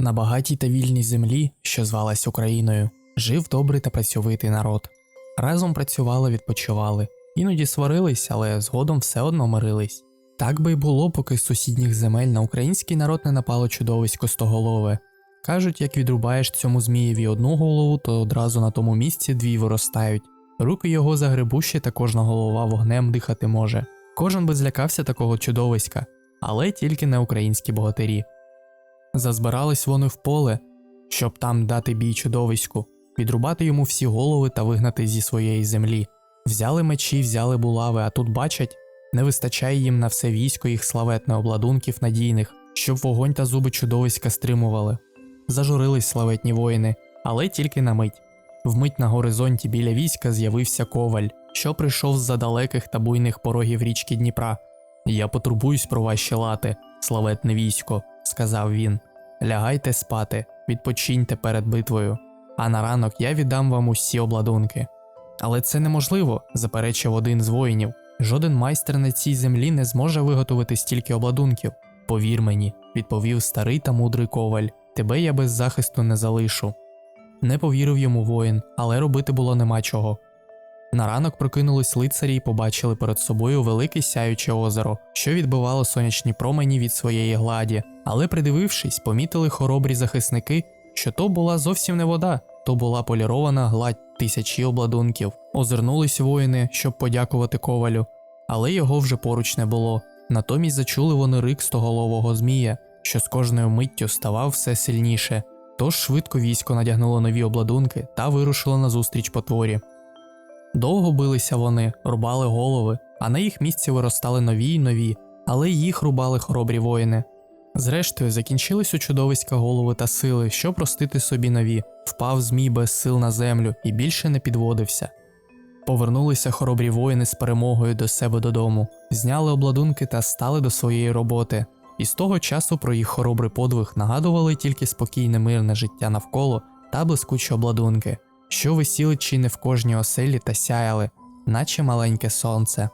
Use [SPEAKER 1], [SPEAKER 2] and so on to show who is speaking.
[SPEAKER 1] На багатій та вільній землі, що звалась Україною, жив добрий та працьовитий народ. Разом працювали, відпочивали, іноді сварились, але згодом все одно мирились. Так би й було, поки з сусідніх земель на український народ не напало чудовисько стоголове. Кажуть, як відрубаєш цьому змієві одну голову, то одразу на тому місці дві виростають. Руки його загребущі та кожна голова вогнем дихати може. Кожен би злякався такого чудовиська, але тільки не українські богатирі. Зазбирались вони в поле, щоб там дати бій чудовиську, відрубати йому всі голови та вигнати зі своєї землі. Взяли мечі, взяли булави, а тут бачать, не вистачає їм на все військо їх славетне обладунків надійних, щоб вогонь та зуби чудовиська стримували. Зажурились славетні воїни, але тільки на мить. Вмить на горизонті біля війська з'явився коваль, що прийшов з-за далеких та буйних порогів річки Дніпра. Я потурбуюсь про ваші лати, славетне військо, сказав він. Лягайте спати, відпочиньте перед битвою, а на ранок я віддам вам усі обладунки. Але це неможливо, заперечив один з воїнів. Жоден майстер на цій землі не зможе виготовити стільки обладунків. Повір мені, відповів старий та мудрий коваль, тебе я без захисту не залишу. Не повірив йому воїн, але робити було нема чого. На ранок прокинулись лицарі і побачили перед собою велике сяюче озеро, що відбивало сонячні промені від своєї гладі, але придивившись, помітили хоробрі захисники, що то була зовсім не вода, то була полірована гладь тисячі обладунків. Озирнулись воїни, щоб подякувати ковалю, але його вже поруч не було. Натомість зачули вони рик стоголового змія, що з кожною миттю ставав все сильніше. Тож швидко військо надягнуло нові обладунки та вирушило назустріч потворі. Довго билися вони, рубали голови, а на їх місці виростали нові й нові, але їх рубали хоробрі воїни. Зрештою, закінчились у чудовиська голови та сили, щоб простити собі нові, впав змій без сил на землю і більше не підводився. Повернулися хоробрі воїни з перемогою до себе додому, зняли обладунки та стали до своєї роботи. І з того часу про їх хоробрий подвиг нагадували тільки спокійне мирне життя навколо та блискучі обладунки, що висіли чи не в кожній оселі та сяяли, наче маленьке сонце.